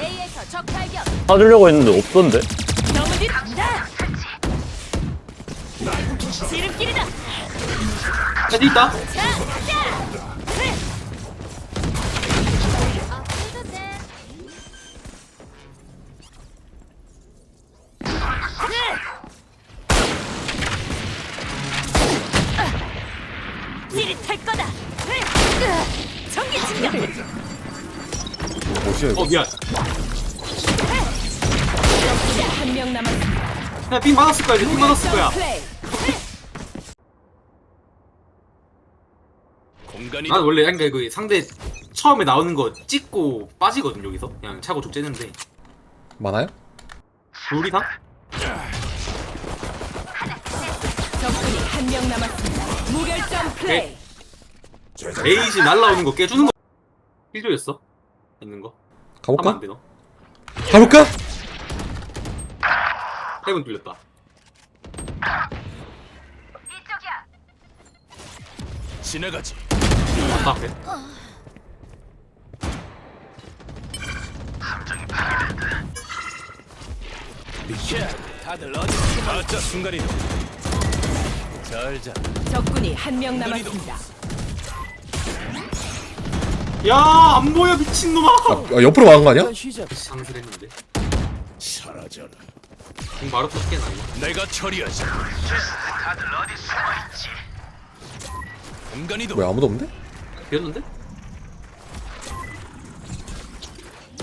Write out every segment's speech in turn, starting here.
A에서 적 발견. 사주려고 했는데 없던데? 너무 뒤 간다. 지름길이다. 자디 있다. 자. 네. 돼. 찌릿할 거다. 네. 전기 충격. 뭐시야 이거 어 미안. 한명 남았습니다. 야삥 맞았을 거야. 삥 맞았을 거야. 플레이. 공간이 난 원래 그러니까 그 상대 처음에 나오는 거 찍고 빠지거든 여기서. 그냥 차고 쭉 째는데 많아요? 둘이 다? 적군이 한 명 남았습니다. 무결점 플레이. 에이지 날라오는 거 깨주는 거. 필조였어. 있는 거. 가볼까? 안돼 너. 가볼까? 해븐 뚫렸다. 지나가지. 왔다 앞에. 야, 다들 어디 가짜 순간이동. 잘 자. 적군이 한 명 남았습니다. 야안 보여 미친 놈아. 아, 아, 옆으로 막은 거 아니야? 시작. 상승 했는데. 사라져라. 공 바로 터지게 나 이거. 내가 처리하지. 다들 어디 숨어 있지? 공간이동. 뭐야 아무도 없는데? 비었는데?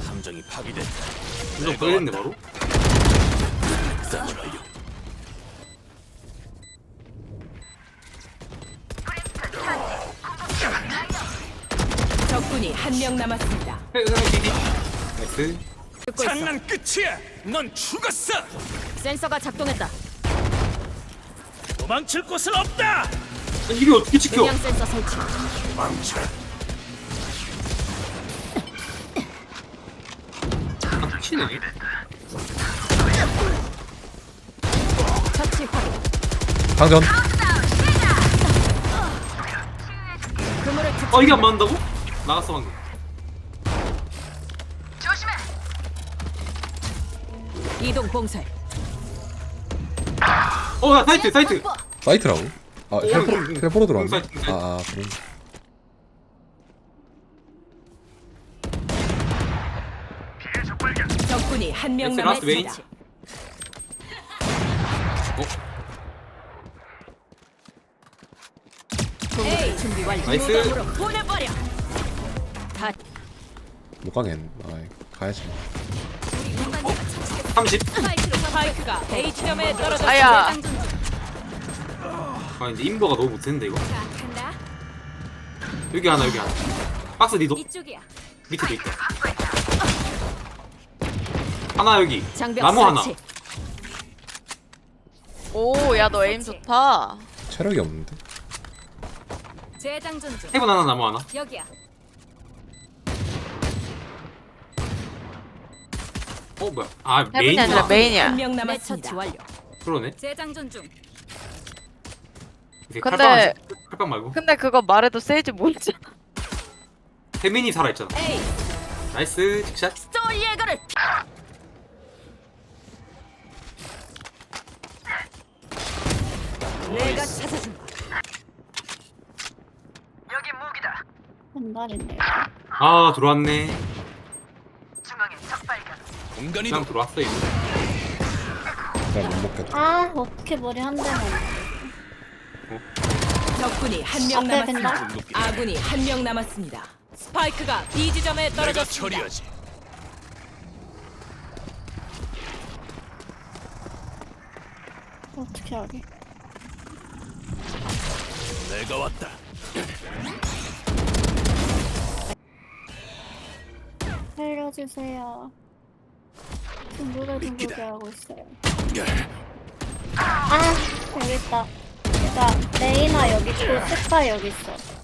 함정이 파괴됐다. 이거 걸렸네 바로. 적군이 한 명 남았습니다. 해, 해, 디디. 나이스. 듣고 있어. 장난 끝이야. 넌 죽었어. 센서가 작동했다. 도망칠 곳은 없다. 아니, 이게 어떻게 지켜? 음향 센서 설치. 망쳐. 아 미치네. 처치 확인. 방전 그물을. 어 이게 안 맞는다고? 나갔어 방금. 이동 봉쇄. 어나 사이트 사이트. 사이트라고? 아 응, 텔포로, 들어왔네 사이트, 사이트. 아 아 그래 적군이 한 명 엑스 라스트 메인. 남았습니다. 에이 준비 완료. 나이스. 무덤으로 보내버려. 다 못 가겠네 아 가야지 30. 스파이크가 A 떨어졌습니다. 아야. 아 근데 인버가 너무 못했는데 이거. 간다. 여기 하나 여기 하나. 박스 니도 이쪽이야. 밑에도 있다. 하나 여기. 장벽 나무 하나. 설치. 오, 야, 너 에임 좋다. 체력이 없는데 재장전 중. 해븐 하나 나무 하나. 여기야. 어 뭐야? 아 해븐이 아니라 메인이야. 메인이야. 한명 남았습니다. 완료. 그러네. 재장전 중. 이제 근데- 칼빵 칼빵 말고 근데 그거 말해도 세이지 모르잖아. 태민이 살아 있잖아. 에이 나이스 직샷. 스톨 예거를. 내가 찾아준 거. 한달이네. 아 들어왔네. 공간이동. 그냥 들어왔어 이거. 나 못 먹겠다 아 어떻게 머리 한 대만. 적군이 한명 앞에 남았습니다. 아군이 한 명 남았습니다. 스파이크가 B 지점에 내가 떨어졌습니다. 처리하지. 어떻게 하게? 내가 왔다. 살려주세요. 둥글게 하고 있어요. 야, 아 여기 있다. 그니까 레이나 여기 있고 스파 여기 있어.